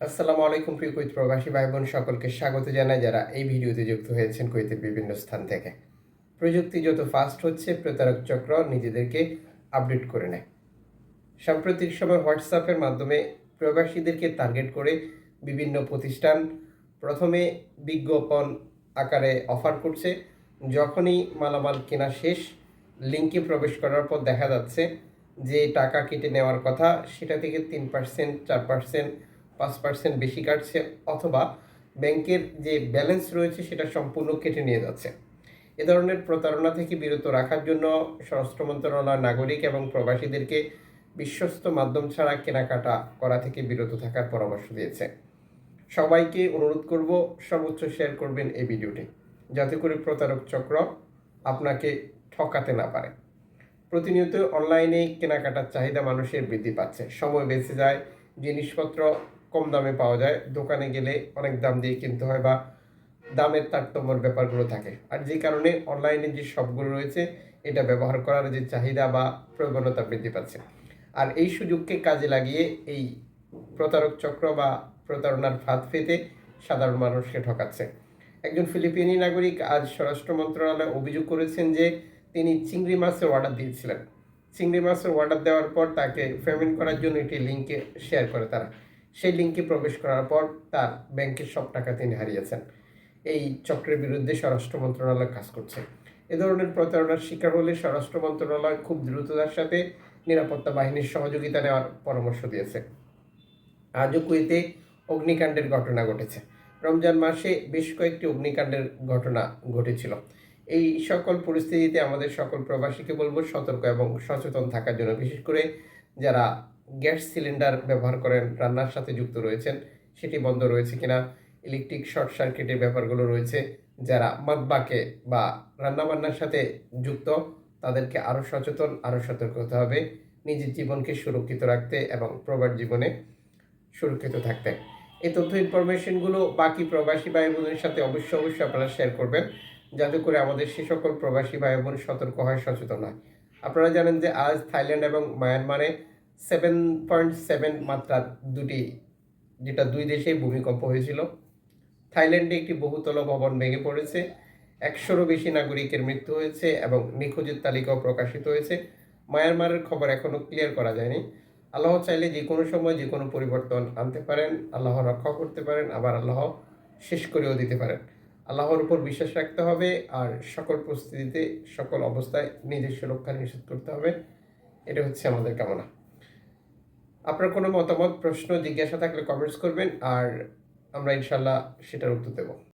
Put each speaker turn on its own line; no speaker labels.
আসসালামু আলাইকুম, প্রিয় কুইত প্রবাসী ভাই বোন সকলকে স্বাগত জানাই যারা এই ভিডিওতে যুক্ত হয়েছেন কুইতের বিভিন্ন স্থান থেকে। প্রযুক্তি যত ফাস্ট হচ্ছে, প্রতারক চক্র নিজেদেরকে আপডেট করে নেয়। সাম্প্রতিক সময় হোয়াটসঅ্যাপের মাধ্যমে প্রবাসীদেরকে টার্গেট করে বিভিন্ন প্রতিষ্ঠান প্রথমে বিজ্ঞাপন আকারে অফার করছে। যখনই মালামাল কেনা শেষ লিঙ্কে প্রবেশ করার পর দেখা যাচ্ছে যে টাকা কেটে নেওয়ার কথা, সেটা থেকে তিন পার্সেন্ট চার পার্সেন্ট পাঁচ পার্সেন্ট বেশি কাটছে অথবা ব্যাংকের যে ব্যালেন্স রয়েছে সেটা সম্পূর্ণ কেটে নিয়ে যাচ্ছে। এ ধরনের প্রতারণা থেকে বিরত রাখার জন্য স্বরাষ্ট্র মন্ত্রণালয় নাগরিক এবং প্রবাসীদেরকে বিশ্বস্ত মাধ্যম ছাড়া কেনাকাটা করা থেকে বিরত থাকার পরামর্শ দিয়েছে। সবাইকে অনুরোধ করব, সর্বোচ্চ শেয়ার করবেন এই ভিডিওটি, যাতে করে প্রতারক চক্র আপনাকে ঠকাতে না পারে। প্রতিনিয়ত অনলাইনে কেনাকাটার চাহিদা মানুষের বৃদ্ধি পাচ্ছে। সময় বেঁচে যায়, জিনিসপত্র কম দামে পাওয়া যায়। দোকানে গেলে অনেক দাম দিয়ে কিনতে হয় বা দামের তারতম্যর ব্যাপারগুলো থাকে। আর যে কারণে অনলাইনে যে শপগুলো রয়েছে, এটা ব্যবহার করার যে চাহিদা বা প্রবণতা বৃদ্ধি পাচ্ছে। আর এই সুযোগকে কাজে লাগিয়ে এই প্রতারক চক্র বা প্রতারণার ফাঁদ পেতে সাধারণ মানুষকে ঠকাচ্ছে। একজন ফিলিপিনি নাগরিক আজ স্বরাষ্ট্র মন্ত্রণালয়ে অভিযোগ করেছেন যে, তিনি চিংড়ি মাছের অর্ডার দিয়েছিলেন। চিংড়ি মাছের অর্ডার দেওয়ার পর তাকে পেমেন্ট করার জন্য একটি লিঙ্কে শেয়ার করে তারা। সেই লিঙ্কে প্রবেশ করার পর তার ব্যাংকের সব টাকা তিনি হারিয়েছেন। এই চক্রের বিরুদ্ধে স্বরাষ্ট্র মন্ত্রণালয় কাজ করছে। এ ধরনের প্রতারণার শিকার হলে স্বরাষ্ট্র মন্ত্রণালয় খুব দ্রুততার সাথে নিরাপত্তা বাহিনীর সহযোগিতা নেওয়ার পরামর্শ দিয়েছে। আজও কুয়েতে অগ্নিকাণ্ডের ঘটনা ঘটেছে। রমজান মাসে বেশ কয়েকটি অগ্নিকাণ্ডের ঘটনা ঘটেছিল। এই সকল পরিস্থিতিতে আমাদের সকল প্রবাসীকে বলব সতর্ক এবং সচেতন থাকার জন্য, বিশেষ করে যারা গ্যাস সিলিন্ডার ব্যবহার করেন, রান্নার সাথে যুক্ত রয়েছেন, সেটি বন্ধ রয়েছে কিনা ইলেকট্রিক শর্ট সার্কিটের ব্যাপারগুলো রয়েছে, যারা মাদবাকে বা রান্নাবান্নার সাথে যুক্ত, তাদেরকে আরও সচেতন, আরও সতর্ক হতে হবে, নিজের জীবনকে সুরক্ষিত রাখতে এবং প্রবাস জীবনে সুরক্ষিত থাকতে। এই তথ্য ইনফরমেশনগুলো বাকি প্রবাসী ভাই বোনের সাথে অবশ্যই অবশ্যই আপনারা শেয়ার করবেন, যাতে করে আমাদের সে সকল প্রবাসী ভাই বোন সতর্ক হয়, সচেতন হয়। আপনারা জানেন যে আজ থাইল্যান্ড এবং মায়ানমারে সেভেন পয়েন্ট সেভেন মাত্রা দুটি, যেটা দুই দেশেই ভূমিকম্প হয়েছিল। থাইল্যান্ডে একটি বহুতল ভবন ভেঙে পড়েছে। একশোরও বেশি নাগরিকের মৃত্যু হয়েছে এবং নিখোঁজের তালিকাও প্রকাশিত হয়েছে। মায়ানমারের খবর এখনও ক্লিয়ার করা যায়নি। আল্লাহ চাইলে যে কোনো সময় যে কোনো পরিবর্তন আনতে পারেন, আল্লাহ রক্ষা করতে পারেন, আবার আল্লাহ শেষ করেও দিতে পারেন। আল্লাহর উপর বিশ্বাস রাখতে হবে আর সকল পরিস্থিতিতে সকল অবস্থায় নিজের সুরক্ষা নিশ্চিত করতে হবে। এটা হচ্ছে আমাদের কামনা। আপনার কোনো মতামত প্রশ্ন জিজ্ঞাসা থাকলে কমেন্টস করবেন আর আমরা ইনশাল্লাহ সেটার উত্তর দেবো।